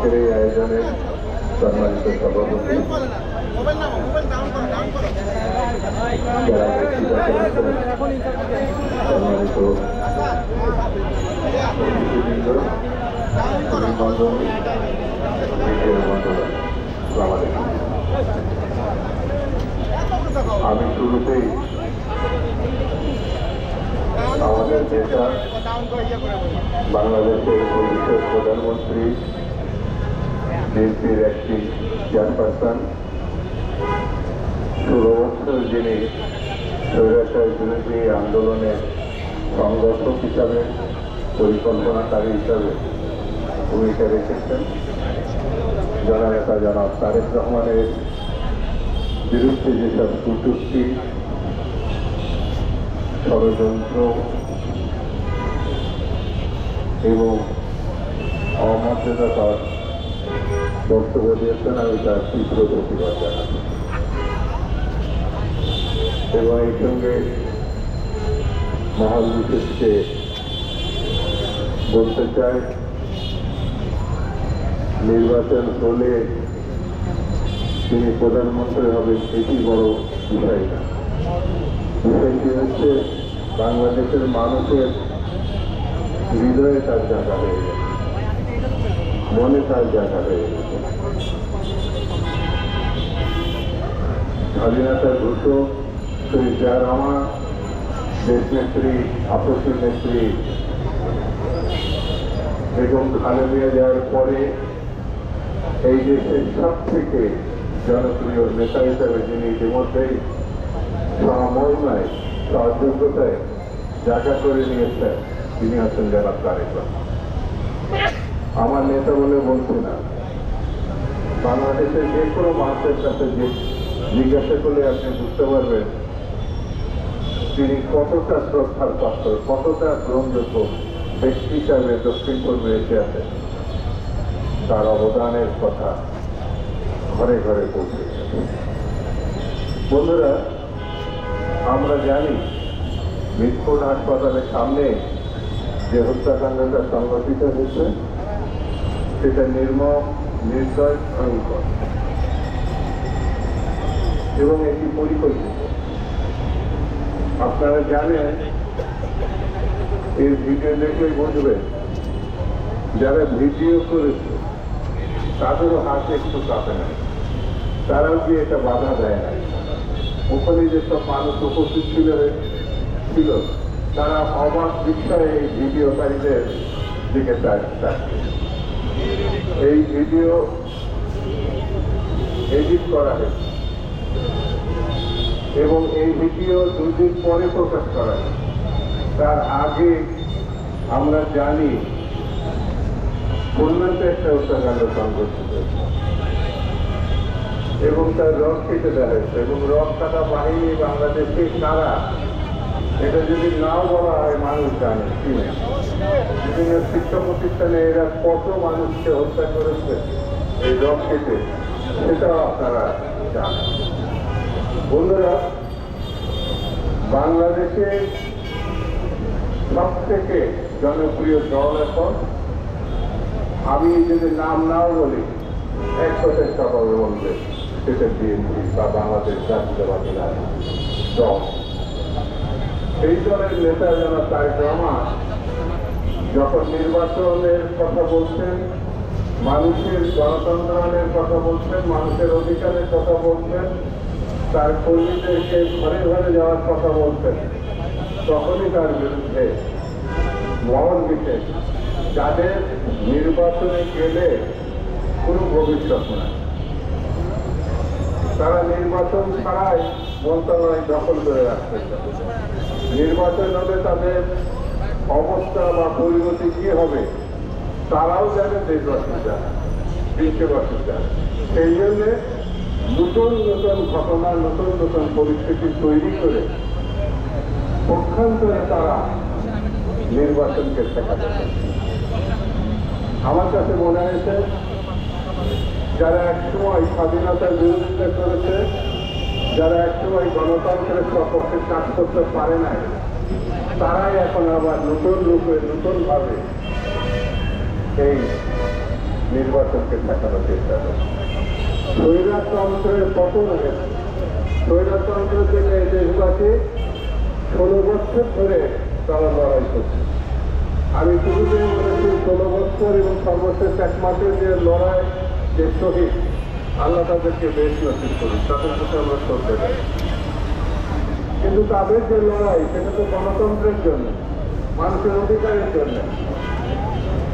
আজকের এই আয়োজনে সম্মানিত সভাপতি। আমি শুরুতেই আমাদের নেতা বাংলাদেশের ভবিষ্যৎ প্রধানমন্ত্রী বিএনপির একটি চেয়ারপারসন বছর যিনি স্বৈরাচার বিরোধী আন্দোলনের সংগঠক হিসাবে পরিকল্পনাকারী হিসাবে ভূমিকা রেখেছেন জননেতা জনাব তারেক রহমানের বিরুদ্ধে যেসব কুটুক্তি ষড়যন্ত্র এবং অমর্যাদাকর বক্তব্য দিয়েছেন, আমি তার তীব্র প্রতিবাদ জানাচ্ছি। এবং এই সঙ্গে মহল বিশেষকে বলতে চাই, নির্বাচন হলে তিনি প্রধানমন্ত্রী হবেন এটি বড় বিষয় না। বিষয়টি হচ্ছে বাংলাদেশের মানুষের হৃদয়ে তার জায়গা হয়ে গেছে, মনে তার জায়গা হয়ে গেছে। স্বাধীনতার ঘোষক শ্রী জিয়া রহমান দেশ নেত্রী আপসী নেত্রী বেগম খালেদিয়া যাওয়ার পরে এই দেশের সব থেকে জনপ্রিয় নেতা হিসেবে যিনি ইতিমধ্যেই সমন্বয়, সহযোগ্যতায় জায়গা করে নিয়েছেন, তিনি আছেন যারা তারেক। আমার নেতা বলে বলছি না বাংলাদেশের যে কোনো মানুষের যে জিজ্ঞাসা করলে আপনি বুঝতে পারবেন তিনি কতটা শ্রদ্ধার পাত্র, কতটা গ্রহণযোগ্য ব্যক্তি হিসাবে দক্ষিণ পূর্বে আছেন তার অবদানের কথা ঘরে ঘরে পৌঁছে বন্ধুরা, আমরা জানি মিটফোর্ড হাসপাতালের সামনে যে হত্যাকাণ্ডটা সংঘটিত হয়েছে, সেটা নির্মম নির্দয় ভয়ঙ্কর এবং এটি পরিকল্পিত। আপনারা জানেন, এই ভিডিও দেখলে বুঝবেন, যারা ভিডিও করেছে, তাদেরও হাতে একটু কাঁপে না তারাও কি এটা বাধা দেয় না ওখানে যেসব মানুষ উপস্থিত ছিল ছিল, তারা অবাক বিস্ময়ে এই ভিডিওকারীদের দিকে তাকিয়ে। এই ভিডিও এডিট করা হয়েছে। এবং এই ভিডিও দুদিন পরে প্রকাশ করা হয় তার আগে আমরা জানি খুলনাতে একটা হত্যাকাণ্ড সংঘটিত হয়েছে। এবং তার রথ কেটে দেওয়া হয়েছে। এবং রথ কাটা বাহিনী বাংলাদেশে কারা এটা যদি নাও বলা হয়, মানুষ জানে বিভিন্ন শিক্ষা প্রতিষ্ঠানে এরা কত মানুষকে হত্যা করেছে এই কেটে সেটাও আপনারা জানেন। বন্ধুরা, বাংলাদেশে সব থেকে জনপ্রিয় দল এখন, আমি যদি নাম নাও বলি, এক কথায় সবাই বলবে সেটা বিএনপি বা বাংলাদেশ জাতীয়তাবাদী দল। এই দলের নেতা যেন তাই রহমান যখন নির্বাচনের কথা বলছেন, মানুষের গণতন্ত্রের কথা বলছেন, মানুষের অধিকারের কথা বলছেন, তার কর্মীদেরকে ঘরে ঘরে যাওয়ার কথা বলছেন, তখনই তার বিরুদ্ধে মহল বিশেষ। যাদের নির্বাচনে গেলে কোনো ভবিষ্যৎ নাই। তারা নির্বাচন ছাড়াই মন্ত্রণালয় দখল করে রাখতে নির্বাচন হলে তাদের অবস্থা বা পরিণতি কি হবে, তারাও জানে দেশবাসী জানে, বিশ্ববাসী জানে সেই জন্য নতুন নতুন ঘটনা, নতুন নতুন পরিস্থিতি তৈরি করে পক্ষান্তরে তারা নির্বাচনকে ঠেকাতে চায়। আমার কাছে মনে হয়েছে যারা একসময় স্বাধীনতার বিরোধিতা করেছে, যারা একসময় গণতন্ত্রের সপক্ষে কাজ করতে পারে নাই, তারাই এখন আবার নতুন রূপে, নতুনভাবে এই নির্বাচনকে ঠেকানোর চেষ্টা করে স্বৈরাতন্ত্রের পতন হয়েছে। স্বৈরাতন্ত্রের জন্য এই দেশবাসী ষোলো বছর ধরে তারা লড়াই করছে। আমি শুরুতেই বলেছি, ষোলো বছর এবং সর্বশেষ এক মাসের যে লড়াই যে শহীদ, আল্লাহ তাদেরকে বেশ নসিব করুন তাদের প্রতি আমরা শ্রদ্ধা করি কিন্তু তাদের যে লড়াই, সেটা তো গণতন্ত্রের জন্য, মানুষের অধিকারের জন্য।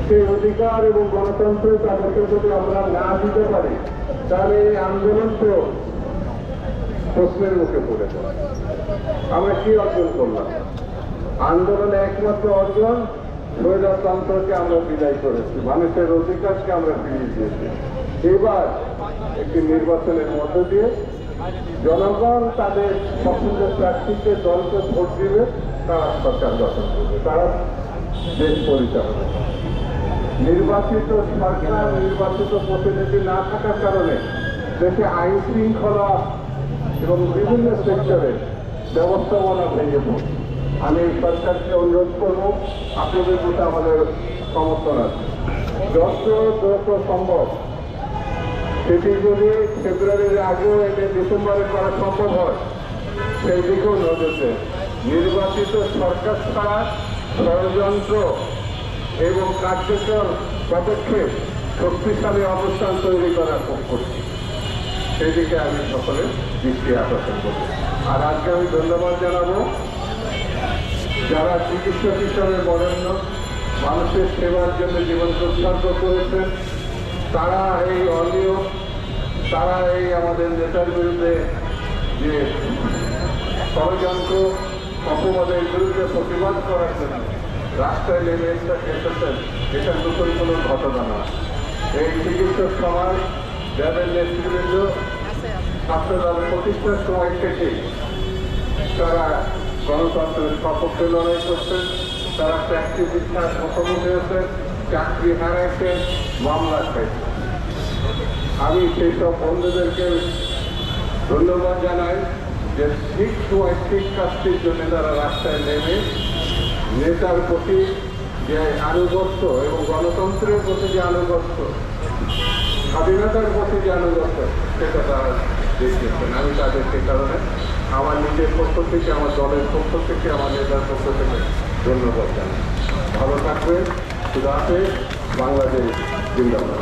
সেই অধিকার এবং গণতন্ত্র তাদেরকে যদি আমরা না দিতে পারি, তাহলে এই আন্দোলন তো প্রশ্নের মুখে পড়ে আমরা কি অর্জন করলাম? আন্দোলনে একমাত্র অর্জন, স্বৈরতন্ত্রকে আমরা বিদায় করেছি, মানুষের অধিকারকে আমরা ফিরিয়ে দিয়েছি। এবার একটি নির্বাচনের মধ্য দিয়ে জনগণ তাদের পছন্দের প্রার্থীকে দলকে ভোট দিবে, তারা সরকার গঠন করবে, তারা দেশ পরিচালনা নির্বাচিত সরকার, নির্বাচিত প্রতিনিধি না থাকার কারণে দেশে আইন শৃঙ্খলা এবং বিভিন্ন সেক্টরে ব্যবস্থাপনা ভেঙে পড়ছে আমি এই সরকারকে অনুরোধ করব, আপনাদের প্রতি আমাদের সমর্থন আছে। যত দ্রুত সম্ভব সেটি যদি ফেব্রুয়ারির আগেও এনে ডিসেম্বরে করা সম্ভব হয়, সেই দিকেও নজর নির্বাচিত সরকার ছাড়া ষড়যন্ত্র এবং কার্যকর পদক্ষেপ শক্তিশালী অবস্থান তৈরি করার করছি সেদিকে আমি সকলের দৃষ্টি আকর্ষণ করব। আর আজকে আমি ধন্যবাদ জানাব যারা চিকিৎসক হিসাবে বরেণ্য মানুষের সেবার জন্য জীবন উৎসর্গ করেছেন তারা এই অনিয়ম তারা এই আমাদের নেতার বিরুদ্ধে যে ষড়যন্ত্র, অপবাদের বিরুদ্ধে প্রতিবাদ করার জন্য রাস্তায় নেমে এসে- এসেছেন এটা নতুন কোনো ঘটনা না। এই চিকিৎসক সমাজ, যাদের নেতৃবৃন্দ ছাত্রদল প্রতিষ্ঠার সময় থেকে তারা গণতন্ত্রের সপক্ষে লড়াই করছেন, তারা চাকরি শিক্ষার মুখোমুখি হয়েছেন চাকরি হারাইছেন মামলা খাইছেন আমি সেই সব বন্ধুদেরকে ধন্যবাদ জানাই যে ঠিক সময় ঠিক জন্য তারা রাস্তায় নেমে নেতার প্রতি যে আনুগত্য এবং গণতন্ত্রের প্রতি যে আনুগত্য, স্বাধীনতার প্রতি যে আনুগত্য, সেটা তারা দেখিয়েছেন আমি তাদের সে কারণে আমার নিজের পক্ষ থেকে, আমার দলের পক্ষ থেকে, আমার নেতার পক্ষ থেকে ধন্যবাদ জানাই। ভালো থাকবে আছে বাংলাদেশ জিন্দাবাদ।